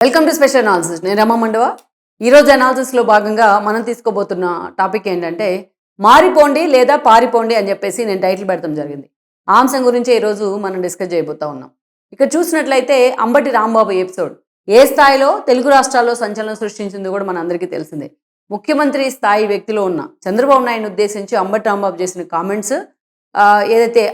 Welcome to special analysis నేను రమ మండవ. ఈరోజు అనాలిసిస్లో భాగంగా మనం తీసుకోబోతున్న టాపిక్ ఏంటంటే మారిపోండి లేదా పారిపోండి అని చెప్పేసి నేను టైటిల్ పెడతాం జరిగింది. ఆ అంశం గురించి ఈరోజు మనం డిస్కస్ చేయబోతా ఉన్నాం. ఇక్కడ చూసినట్లయితే అంబటి రాంబాబు ఎపిసోడ్ ఏ స్థాయిలో తెలుగు రాష్ట్రాల్లో సంచలనం సృష్టించింది కూడా మనందరికీ తెలిసిందే. ముఖ్యమంత్రి స్థాయి వ్యక్తిలో ఉన్న చంద్రబాబు నాయుడు ఉద్దేశించి అంబటి రాంబాబు చేసిన కామెంట్స్ ఏదైతే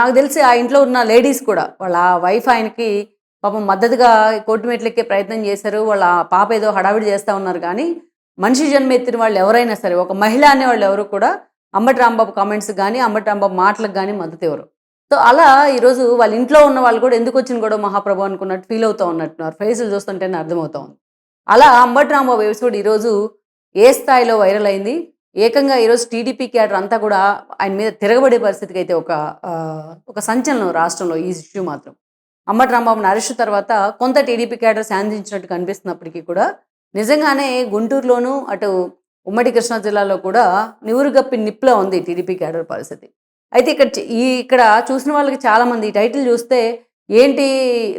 నాకు తెలిసి ఆ ఇంట్లో ఉన్న లేడీస్ కూడా వాళ్ళ వైఫ్ ఆయనకి పాపం మద్దతుగా కోర్టు మెట్లెక్కే ప్రయత్నం చేశారు. వాళ్ళ పాప ఏదో హడావిడి చేస్తూ ఉన్నారు. కానీ మనిషి జన్మ ఎత్తిన వాళ్ళు ఎవరైనా సరే ఒక మహిళ అనే వాళ్ళు ఎవరు కూడా అంబటి రాంబాబు కామెంట్స్ కానీ అంబటి రాంబాబు మాటలకు కానీ మద్దతు ఎవరు సో అలా ఈరోజు వాళ్ళ ఇంట్లో ఉన్న వాళ్ళు కూడా ఎందుకు వచ్చిన కూడా మహాప్రభు అనుకున్నట్టు ఫీల్ అవుతూ ఉన్నట్టున్నారు. ఫేసులు చూస్తుంటేనే అర్థమవుతా ఉంది అలా అంబటి రాంబాబు ఎపిసోడ్ ఈరోజు ఏ స్థాయిలో వైరల్ అయింది? ఏకంగా ఈరోజు టీడీపీ క్యాడర్ అంతా కూడా ఆయన మీద తిరగబడే పరిస్థితికి అయితే ఒక ఒక సంచలనం రాష్ట్రంలో ఈ ఇష్యూ మాత్రం. అంబటి రాంబాబుని అరెస్ట్ తర్వాత కొంత టీడీపీ క్యాడర్ శాంతించినట్టు కనిపిస్తున్నప్పటికీ కూడా నిజంగానే గుంటూరులోనూ అటు ఉమ్మడి కృష్ణా జిల్లాలో కూడా నివురుగప్పి నిప్పులా ఉంది టీడీపీ క్యాడర్ పరిస్థితి. అయితే ఇక్కడ చి- ఈ ఇక్కడ చూసిన వాళ్ళకి చాలామంది ఈ టైటిల్ చూస్తే ఏంటి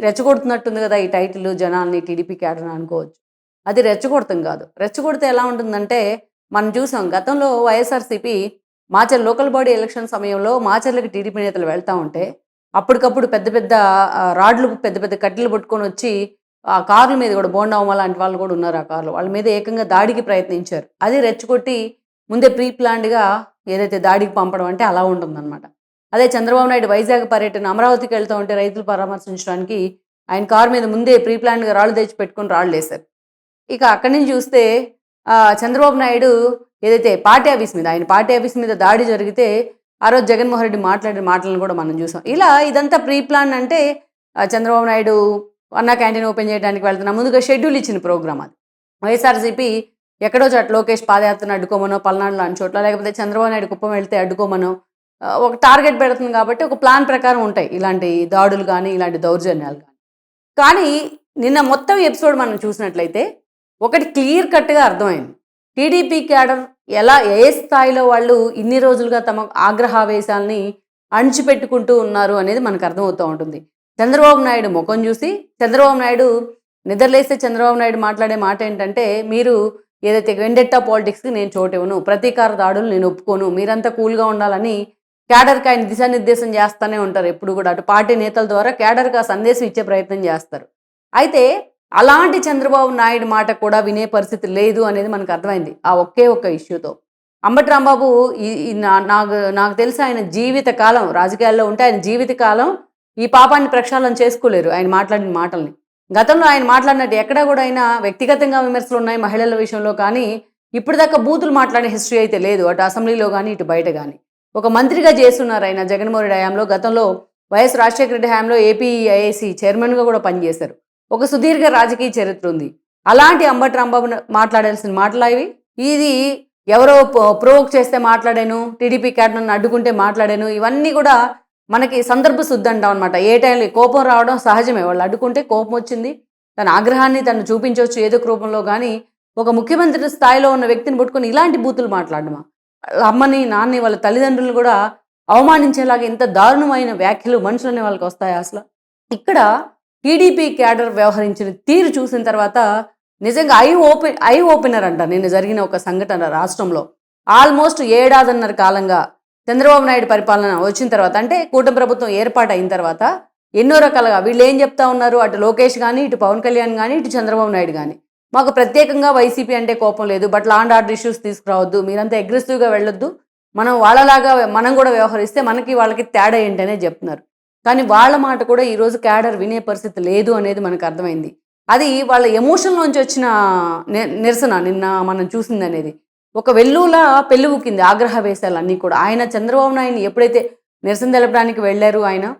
రెచ్చగొడుతున్నట్టుంది కదా ఈ టైటిల్ జనాల్ని టీడీపీ క్యాడర్ అనుకోవచ్చు. అది రెచ్చగొడతాం కాదు. రెచ్చగొడితే ఎలా ఉంటుందంటే మనం చూసాం గతంలో వైఎస్ఆర్సీపీ మాచర్ లోకల్ బాడీ ఎలక్షన్ సమయంలో మాచర్లకు టీడీపీ నేతలు వెళ్తూ ఉంటే అప్పటికప్పుడు పెద్ద పెద్ద రాడ్లు పెద్ద పెద్ద కట్టెలు పట్టుకొని వచ్చి ఆ కార్ల మీద కూడా బోండావమ్మ లాంటి వాళ్ళు కూడా ఉన్నారు ఆ కార్లు. వాళ్ళ మీద ఏకంగా దాడికి ప్రయత్నించారు. అది రెచ్చగొట్టి ముందే ప్రీ ప్లాన్డ్గా ఏదైతే దాడికి పంపడం అంటే అలా ఉంటుందన్నమాట. అదే చంద్రబాబు నాయుడు వైజాగ్ పర్యటన అమరావతికి వెళ్తూ ఉంటే రైతులు పరామర్శించడానికి ఆయన కారు మీద ముందే ప్రీ ప్లాన్డ్గా రాళ్ళు తెచ్చి పెట్టుకుని రాళ్ళు వేశారు. ఇక అక్కడి నుంచి చూస్తే చంద్రబాబు నాయుడు ఏదైతే పార్టీ ఆఫీస్ మీద ఆయన పార్టీ ఆఫీస్ మీద దాడి జరిగితే ఆ రోజు జగన్మోహన్ రెడ్డి మాట్లాడిన మాటలను కూడా మనం చూసాం. ఇలా ఇదంతా ప్రీ ప్లాన్ అంటే చంద్రబాబు నాయుడు అన్న క్యాంటీన్ ఓపెన్ చేయడానికి వెళ్తున్నా ముందుగా షెడ్యూల్ ఇచ్చిన ప్రోగ్రామ్ అది. వైఎస్ఆర్సీపీ ఎక్కడో చోట లోకేష్ పాదయాత్రను అడ్డుకోమనో పల్నాడు లాంటి చోట్ల లేకపోతే చంద్రబాబు నాయుడు కుప్పం వెళ్తే అడ్డుకోమనో ఒక టార్గెట్ పెడుతుంది కాబట్టి ఒక ప్లాన్ ప్రకారం ఉంటాయి ఇలాంటి దాడులు కానీ ఇలాంటి దౌర్జన్యాలు కానీ కానీ నిన్న మొత్తం ఎపిసోడ్ మనం చూసినట్లయితే ఒకటి క్లియర్ కట్గా అర్థమైంది. టీడీపీ క్యాడర్ ఎలా ఏ స్థాయిలో వాళ్ళు ఇన్ని రోజులుగా తమ ఆగ్రహావేశాలని అణిచిపెట్టుకుంటూ ఉన్నారు అనేది మనకు అర్థమవుతూ ఉంటుంది. చంద్రబాబు నాయుడు ముఖం చూసి చంద్రబాబు నాయుడు నిద్రలేస్తే చంద్రబాబు నాయుడు మాట్లాడే మాట ఏంటంటే మీరు ఏదైతే వెండెట్టా పాలిటిక్స్కి నేను చోటివ్వను ప్రతీకార దాడులు నేను ఒప్పుకోను మీరంతా కూల్గా ఉండాలని క్యాడర్కి ఆయన దిశానిర్దేశం చేస్తూనే ఉంటారు ఎప్పుడు కూడా. అటు పార్టీ నేతల ద్వారా క్యాడర్కి ఆ సందేశం ఇచ్చే ప్రయత్నం చేస్తారు. అయితే అలాంటి చంద్రబాబు నాయుడు మాట కూడా వినే పరిస్థితి లేదు అనేది మనకు అర్థమైంది ఆ ఒకే ఒక్క ఇష్యూతో. అంబటి రాంబాబు ఈ నా- నాకు నాకు తెలిసి ఆయన జీవిత కాలం రాజకీయాల్లో ఉంటే ఆయన జీవిత కాలం ఈ పాపాన్ని ప్రక్షాళన చేసుకోలేరు ఆయన మాట్లాడిన మాటల్ని. గతంలో ఆయన మాట్లాడినట్టు ఎక్కడా కూడా ఆయన వ్యక్తిగతంగా విమర్శలు ఉన్నాయి మహిళల విషయంలో కానీ ఇప్పటిదాకా బూతులు మాట్లాడే హిస్టరీ అయితే లేదు అటు అసెంబ్లీలో కానీ ఇటు బయట కానీ. ఒక మంత్రిగా చేస్తున్నారు ఆయన జగన్మోహన్ రెడ్డి హయాంలో గతంలో వైఎస్ రాజశేఖర రెడ్డి హయాంలో ఏపీ ఐఏసీ చైర్మన్గా కూడా పనిచేశారు. ఒక సుదీర్ఘ రాజకీయ చరిత్ర ఉంది. అలాంటి అంబటి రాంబాబు మాట్లాడాల్సిన మాటలు ఇవి? ఇది ఎవరో ప్రోవోక్ చేస్తే మాట్లాడాను టీడీపీ క్యాడర్ను అడ్డుకుంటే మాట్లాడాను ఇవన్నీ కూడా మనకి సందర్భ శుద్ధి అంటాం అనమాట ఏ టైంలో కోపం రావడం సహజమే. వాళ్ళు అడ్డుకుంటే కోపం వచ్చింది. తన ఆగ్రహాన్ని తను చూపించవచ్చు ఏదో ఒక రూపంలో కానీ ఒక ముఖ్యమంత్రి స్థాయిలో ఉన్న వ్యక్తిని పట్టుకొని ఇలాంటి బూతులు మాట్లాడమా? వాళ్ళ అమ్మని నాన్నని వాళ్ళ తల్లిదండ్రులు కూడా అవమానించేలాగా ఇంత దారుణమైన వ్యాఖ్యలు మనుషులనే వాళ్ళకి వస్తాయి అసలు? ఇక్కడ టీడీపీ క్యాడర్ వ్యవహరించిన తీరు చూసిన తర్వాత నిజంగా ఐ ఓపెన్ ఐ ఓపెనర్ అంట నిన్న జరిగిన ఒక సంఘటన రాష్ట్రంలో. ఆల్మోస్ట్ ఏడాదిన్నర కాలంగా చంద్రబాబు నాయుడు పరిపాలన వచ్చిన తర్వాత అంటే కూటమి ప్రభుత్వం ఏర్పాటు అయిన తర్వాత ఎన్నో రకాలుగా వీళ్ళు ఏం చెప్తా ఉన్నారు? అటు లోకేష్ కానీ ఇటు పవన్ కళ్యాణ్ కానీ ఇటు చంద్రబాబు నాయుడు కానీ మాకు ప్రత్యేకంగా వైసీపీ అంటే కోపం లేదు. బట్ లాండ్ ఆర్డర్ ఇష్యూస్ తీసుకురావద్దు. మీరంతా అగ్రెసివ్గా వెళ్ళొద్దు. మనం వాళ్ళలాగా మనం కూడా వ్యవహరిస్తే మనకి వాళ్ళకి తేడా ఏంటనే చెప్తున్నారు. కానీ వాళ్ళ మాట కూడా ఈరోజు క్యాడర్ వినే పరిస్థితి లేదు అనేది మనకు అర్థమైంది. అది వాళ్ళ ఎమోషన్లోంచి వచ్చిన ని- నిరసన నిన్న మనం చూసింది అనేది. ఒక వెల్లులా పెళ్ళి ఊకింది ఆగ్రహ వేశాలు అన్నీ కూడా. ఆయన చంద్రబాబు నాయుడిని ఎప్పుడైతే నిరసన తెలపడానికి వెళ్ళారు ఆయన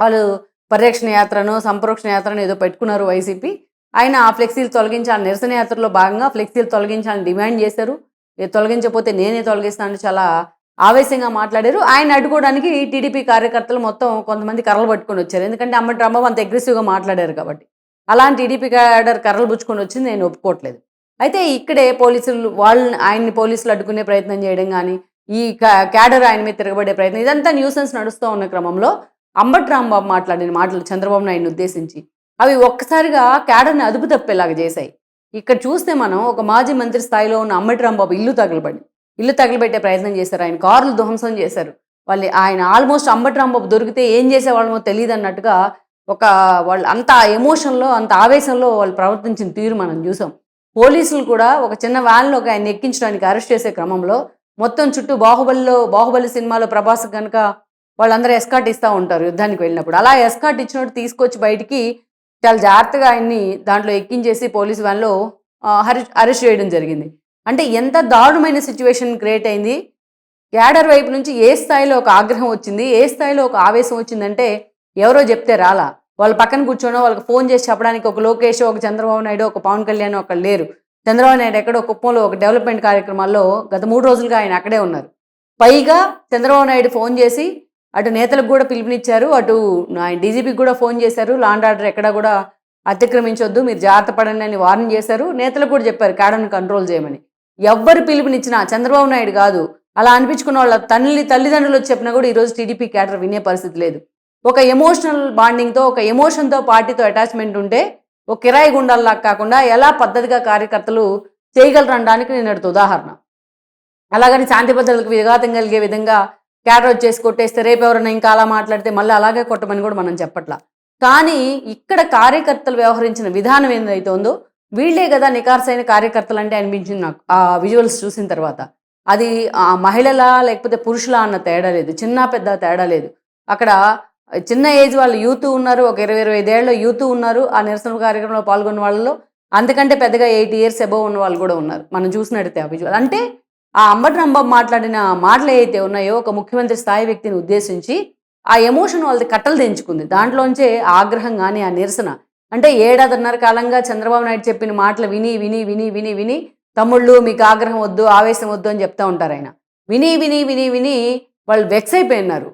వాళ్ళు పరిరక్షణ యాత్రను సంప్రోక్షణ యాత్రను ఏదో పెట్టుకున్నారు వైసీపీ. ఆయన ఆ ఫ్లెక్సీలు తొలగించాలని నిరసన యాత్రలో భాగంగా ఫ్లెక్సీలు తొలగించాలని డిమాండ్ చేశారు. తొలగించకపోతే నేనే తొలగిస్తానని చాలా ఆవేశంగా మాట్లాడారు. ఆయన అడ్డుకోవడానికి టీడీపీ కార్యకర్తలు మొత్తం కొంతమంది కర్రలు పట్టుకొని వచ్చారు. ఎందుకంటే అమ్మటి రాంబాబు అంత అగ్రెసివ్గా మాట్లాడారు కాబట్టి. అలాంటి టీడీపీ క్యాడర్ కర్రలు పుచ్చుకొని వచ్చింది నేను ఒప్పుకోవట్లేదు. అయితే ఇక్కడే పోలీసులు వాళ్ళని ఆయన్ని పోలీసులు అడ్డుకునే ప్రయత్నం చేయడం కానీ ఈ క్యాడర్ ఆయన మీద తిరగబడే ప్రయత్నం ఇదంతా న్యూసెన్స్ నడుస్తూ ఉన్న క్రమంలో అంబటి రాంబాబు మాట్లాడిన మాటలు చంద్రబాబు నాయుడిని ఉద్దేశించి అవి ఒక్కసారిగా క్యాడర్ని అదుపు తప్పేలాగా చేశాయి. ఇక్కడ చూస్తే మనం ఒక మాజీ మంత్రి స్థాయిలో ఉన్న అంబటి రాంబాబు ఇల్లు తగలబడి ఇల్లు తగలబెట్టే ప్రయత్నం చేశారు. ఆయన కార్లు ధ్వంసం చేశారు. వాళ్ళు ఆయన ఆల్మోస్ట్ అంబట్రాంబాబు దొరికితే ఏం చేసేవాళ్ళమో తెలియదు అన్నట్టుగా ఒక వాళ్ళు అంత ఎమోషన్లో అంత ఆవేశంలో వాళ్ళు ప్రవర్తించిన తీరు మనం చూసాం. పోలీసులు కూడా ఒక చిన్న వ్యాన్లో ఒక ఆయన ఎక్కించడానికి అరెస్ట్ చేసే క్రమంలో మొత్తం చుట్టూ బాహుబలిలో బాహుబలి సినిమాలో ప్రభాస్ కనుక వాళ్ళందరూ ఎస్కాట్ ఇస్తూ ఉంటారు యుద్ధానికి వెళ్ళినప్పుడు. అలా ఎస్కాట్ ఇచ్చినట్టు తీసుకొచ్చి బయటికి చాలా జాగ్రత్తగా ఆయన్ని దాంట్లో ఎక్కించేసి పోలీస్ వ్యాన్లో అరెస్ట్ చేయడం జరిగింది. అంటే ఎంత దారుణమైన సిచ్యువేషన్ క్రియేట్ అయింది. క్యాడర్ వైపు నుంచి ఏ స్థాయిలో ఒక ఆగ్రహం వచ్చింది ఏ స్థాయిలో ఒక ఆవేశం వచ్చిందంటే ఎవరో చెప్తే రాలా. వాళ్ళ పక్కన కూర్చోనో వాళ్ళకి ఫోన్ చేసి చెప్పడానికి ఒక లోకేష్ ఒక చంద్రబాబు నాయుడు ఒక పవన్ కళ్యాణ్ ఒకళ్ళు లేరు. చంద్రబాబు నాయుడు ఎక్కడో కుప్పంలో ఒక డెవలప్మెంట్ కార్యక్రమాల్లో గత మూడు రోజులుగా ఆయన అక్కడే ఉన్నారు. పైగా చంద్రబాబు నాయుడు ఫోన్ చేసి అటు నేతలకు కూడా పిలుపునిచ్చారు అటు ఆయన డీజీపీకి కూడా ఫోన్ చేశారు లాండ్ ఆర్డర్ ఎక్కడా కూడా అతిక్రమించొద్దు మీరు జాగ్రత్త పడండి అని వార్నింగ్ చేశారు. నేతలకు కూడా చెప్పారు క్యాడర్ని కంట్రోల్ చేయమని. ఎవ్వరు పిలుపునిచ్చినా చంద్రబాబు నాయుడు కాదు. అలా అనిపించుకున్న వాళ్ళ తల్లి తల్లిదండ్రులు చెప్పినా కూడా ఈరోజు టీడీపీ క్యాడర్ వినే పరిస్థితి లేదు. ఒక ఎమోషనల్ బాండింగ్తో ఒక ఎమోషన్తో పార్టీతో అటాచ్మెంట్ ఉంటే ఒక కిరాయి గుండాల్లా కాకుండా ఎలా పద్ధతిగా కార్యకర్తలు చేయగలరు అనడానికి నేను ఉదాహరణ. అలాగని శాంతి భద్రతలకు విఘాతం కలిగే విధంగా క్యాడర్ వచ్చేసి కొట్టేస్తే రేపు ఎవరైనా ఇంకా అలా మాట్లాడితే మళ్ళీ అలాగే కొట్టమని కూడా మనం చెప్పట్లా. కానీ ఇక్కడ కార్యకర్తలు వ్యవహరించిన విధానం ఏదైతే ఉందో వీళ్ళే కదా నికార్సైన కార్యకర్తలు అంటే అనిపించింది నాకు ఆ విజువల్స్ చూసిన తర్వాత. అది ఆ మహిళలా లేకపోతే పురుషులా అన్న తేడా లేదు చిన్న పెద్ద తేడా లేదు. అక్కడ చిన్న ఏజ్ వాళ్ళు యూత్ ఉన్నారు ఒక ఇరవై ఇరవై ఐదేళ్ళలో యూత్ ఉన్నారు ఆ నిరసన కార్యక్రమంలో పాల్గొన్న వాళ్ళలో అంతకంటే పెద్దగా ఎయిట్ ఇయర్స్ అబోవ్ ఉన్న వాళ్ళు కూడా ఉన్నారు మనం చూసినట్టయితే ఆ విజువల్. అంటే ఆ అంబటి రంబం మాట్లాడిన మాటలు ఏవైతే ఉన్నాయో ఒక ముఖ్యమంత్రి స్థాయి వ్యక్తిని ఉద్దేశించి ఆ ఎమోషన్ వాళ్ళది కట్టలు తెంచుకుంది. దాంట్లోంచే ఆగ్రహం కానీ ఆ నిరసన అంటే ఏడాదిన్నర కాలంగా చంద్రబాబు నాయుడు చెప్పిన మాటలు విని విని విని విని విని తమ్ముళ్ళు మీకు ఆగ్రహం వద్దు ఆవేశం వద్దు అని చెప్తా ఉంటారు ఆయన. విని విని విని విని వాళ్ళు వెక్స్ అయిపోయినారు.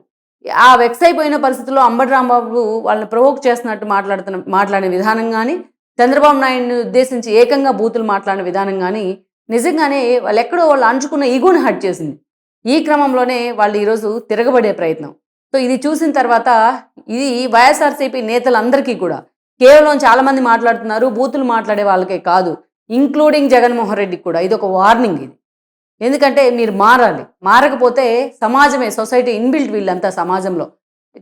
ఆ వెక్స్ అయిపోయిన పరిస్థితుల్లో అంబటి రాంబాబు వాళ్ళని ప్రవోక్ చేస్తున్నట్టు మాట్లాడుతున్న మాట్లాడిన విధానం కానీ చంద్రబాబు నాయుడిని ఉద్దేశించి ఏకంగా బూతులు మాట్లాడిన విధానం కానీ నిజంగానే వాళ్ళు ఎక్కడో వాళ్ళు అంచుకున్న ఈగోని హట్ చేసింది. ఈ క్రమంలోనే వాళ్ళు ఈరోజు తిరగబడే ప్రయత్నం. సో ఇది చూసిన తర్వాత ఇది వైఎస్ఆర్సీపీ నేతలందరికీ కూడా కేవలం చాలామంది మాట్లాడుతున్నారు బూతులు మాట్లాడే వాళ్ళకే కాదు ఇంక్లూడింగ్ జగన్మోహన్ రెడ్డికి కూడా. ఇది ఒక వార్నింగ్ ఇది. ఎందుకంటే మీరు మారాలి. మారకపోతే సమాజమే సొసైటీ ఇన్బిల్ట్ వీళ్ళంతా సమాజంలో.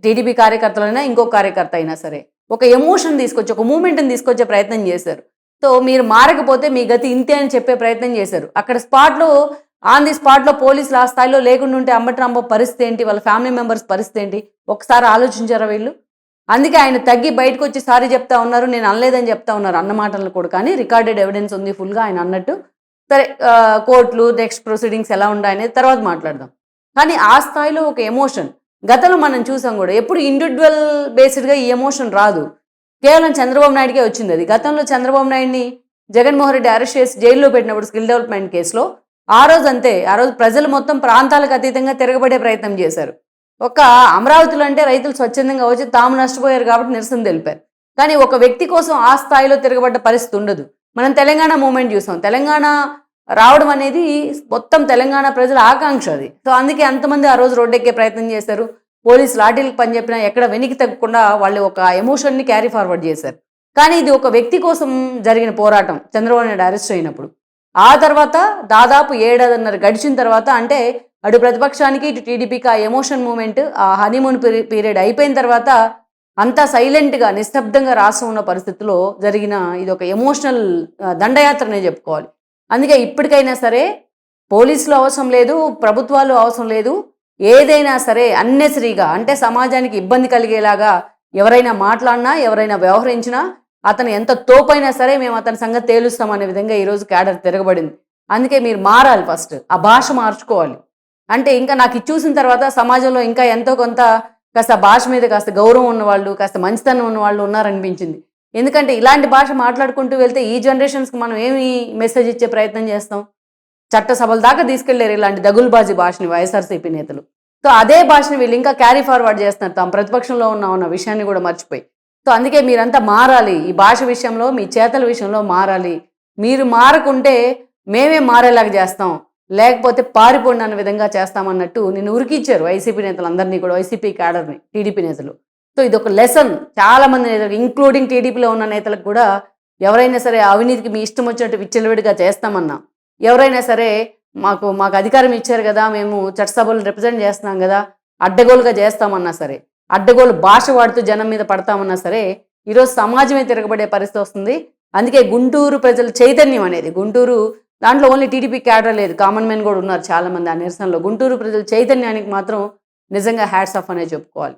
టీడీపీ కార్యకర్తలైనా ఇంకో కార్యకర్త అయినా సరే ఒక ఎమోషన్ తీసుకొచ్చి ఒక మూమెంట్ని తీసుకొచ్చే ప్రయత్నం చేశారు. సో మీరు మారకపోతే మీ గతి ఇంతే అని చెప్పే ప్రయత్నం చేశారు. అక్కడ స్పాట్లో ఆన్ ది స్పాట్లో పోలీసులు ఆ స్థాయిలో లేకుండా ఉంటే అంబటి రాంబాబు పరిస్థితి ఏంటి? వాళ్ళ ఫ్యామిలీ మెంబర్స్ పరిస్థితి ఏంటి? ఒకసారి ఆలోచించారా వీళ్ళు? అందుకే ఆయన తగ్గి బయటకు వచ్చి సారీ చెప్తా ఉన్నారు నేను అనలేదని చెప్తా ఉన్నారు అన్న మాటలు కూడా. కానీ రికార్డెడ్ ఎవిడెన్స్ ఉంది ఫుల్గా ఆయన అన్నట్టు. సరే కోర్టులు నెక్స్ట్ ప్రొసీడింగ్స్ ఎలా ఉన్నాయనేది తర్వాత మాట్లాడదాం. కానీ ఆ స్థాయిలో ఒక ఎమోషన్. గతంలో మనం చూసాం కూడా ఎప్పుడు ఇండివిజువల్ బేస్డ్గా ఈ ఎమోషన్ రాదు. కేవలం చంద్రబాబు నాయుడికే వచ్చింది అది. గతంలో చంద్రబాబు నాయుడిని జగన్మోహన్ రెడ్డి అరెస్ట్ చేసి జైల్లో పెట్టినప్పుడు స్కిల్ డెవలప్మెంట్ కేసులో ఆ రోజు అంతే ఆ రోజు ప్రజలు మొత్తం ప్రాంతాలకు అతీతంగా తిరగబడే ప్రయత్నం చేశారు. ఒక అమరావతిలో అంటే రైతులు స్వచ్ఛందంగా వచ్చి తాము నష్టపోయారు కాబట్టి నిరసన తెలిపారు. కానీ ఒక వ్యక్తి కోసం ఆ స్థాయిలో తిరగబడ్డ పరిస్థితి ఉండదు. మనం తెలంగాణ మూమెంట్ చూసాం. తెలంగాణ రావడం అనేది మొత్తం తెలంగాణ ప్రజల ఆకాంక్ష అది. సో అందుకే అంతమంది ఆ రోజు రోడ్డెక్కే ప్రయత్నం చేశారు. పోలీసు లాఠీలకు పని చెప్పినా ఎక్కడ వెనక్కి తగ్గకుండా వాళ్ళు ఒక ఎమోషన్ని క్యారీ ఫార్వర్డ్ చేశారు. కానీ ఇది ఒక వ్యక్తి కోసం జరిగిన పోరాటం. చంద్రబాబు నాయుడు అరెస్ట్ అయినప్పుడు. ఆ తర్వాత దాదాపు ఏడాదిన్నర గడిచిన తర్వాత అంటే అటు ప్రతిపక్షానికి ఇటు టీడీపీకి ఆ ఎమోషన్ మూమెంట్ ఆ హనీమూన్ పీరియడ్ అయిపోయిన తర్వాత అంతా సైలెంట్గా నిశ్శబ్దంగా రాసి ఉన్న పరిస్థితిలో జరిగిన ఇది ఒక ఎమోషనల్ దండయాత్రనే చెప్పుకోవాలి. అందుకే ఇప్పటికైనా సరే పోలీసులు అవసరం లేదు ప్రభుత్వాలు అవసరం లేదు ఏదైనా సరే అన్నెసరీగా అంటే సమాజానికి ఇబ్బంది కలిగేలాగా ఎవరైనా మాట్లాడినా ఎవరైనా వ్యవహరించినా అతను ఎంత తోపైనా సరే మేము అతని సంగతి తేలుస్తాం అనే విధంగా ఈరోజు క్యాడర్ తిరగబడింది. అందుకే మీరు మారాలి ఫస్ట్ ఆ భాష మార్చుకోవాలి. అంటే ఇంకా నాకు ఇది చూసిన తర్వాత సమాజంలో ఇంకా ఎంతో కొంత కాస్త భాష మీద కాస్త గౌరవం ఉన్నవాళ్ళు కాస్త మంచితనం ఉన్నవాళ్ళు ఉన్నారనిపించింది. ఎందుకంటే ఇలాంటి భాష మాట్లాడుకుంటూ వెళ్తే ఈ జనరేషన్స్కి మనం ఏమి మెసేజ్ ఇచ్చే ప్రయత్నం చేస్తాం? చట్టసభల దాకా తీసుకెళ్ళారు ఇలాంటి దగులుబాజీ భాషని వైఎస్ఆర్సీపీ నేతలు. సో అదే భాషని వీళ్ళు ఇంకా క్యారీ ఫార్వర్డ్ చేస్తున్నారు. తాము ప్రతిపక్షంలో ఉన్న ఉన్న విషయాన్ని కూడా మర్చిపోయి. సో అందుకే మీరంతా మారాలి. ఈ భాష విషయంలో మీ చేతల విషయంలో మారాలి. మీరు మారకుంటే మేమే మారేలాగా చేస్తాం. లేకపోతే పారిపోండి అన్న విధంగా చేస్తామన్నట్టు నిన్ను ఉరికిచ్చారు వైసీపీ నేతలు అందరినీ కూడా వైసీపీ క్యాడర్ని టీడీపీ నేతలు. సో ఇది ఒక లెసన్ చాలా మంది ఇంక్లూడింగ్ టీడీపీలో ఉన్న నేతలకు కూడా ఎవరైనా సరే అవినీతికి మీ ఇష్టం వచ్చినట్టు విచ్చలవిడిగా చేస్తామన్నా ఎవరైనా సరే మాకు మాకు అధికారం ఇచ్చారు కదా మేము చట్టసభలు రిప్రజెంట్ చేస్తున్నాం కదా అడ్డగోలుగా చేస్తామన్నా సరే అడ్డగోలు భాష వాడుతూ జనం మీద పడతామన్నా సరే ఈరోజు సమాజమే తిరగబడే పరిస్థితి వస్తుంది. అందుకే గుంటూరు ప్రజల చైతన్యం అనేది గుంటూరు దాంట్లో ఓన్లీ టీడీపీ క్యాడర్ లేదు. కామన్ మెన్ కూడా ఉన్నారు చాలామంది ఆ నిరసనలో. గుంటూరు ప్రజల చైతన్యానికి మాత్రం నిజంగా హ్యాట్స్ ఆఫ్ అనే చెప్పుకోవాలి.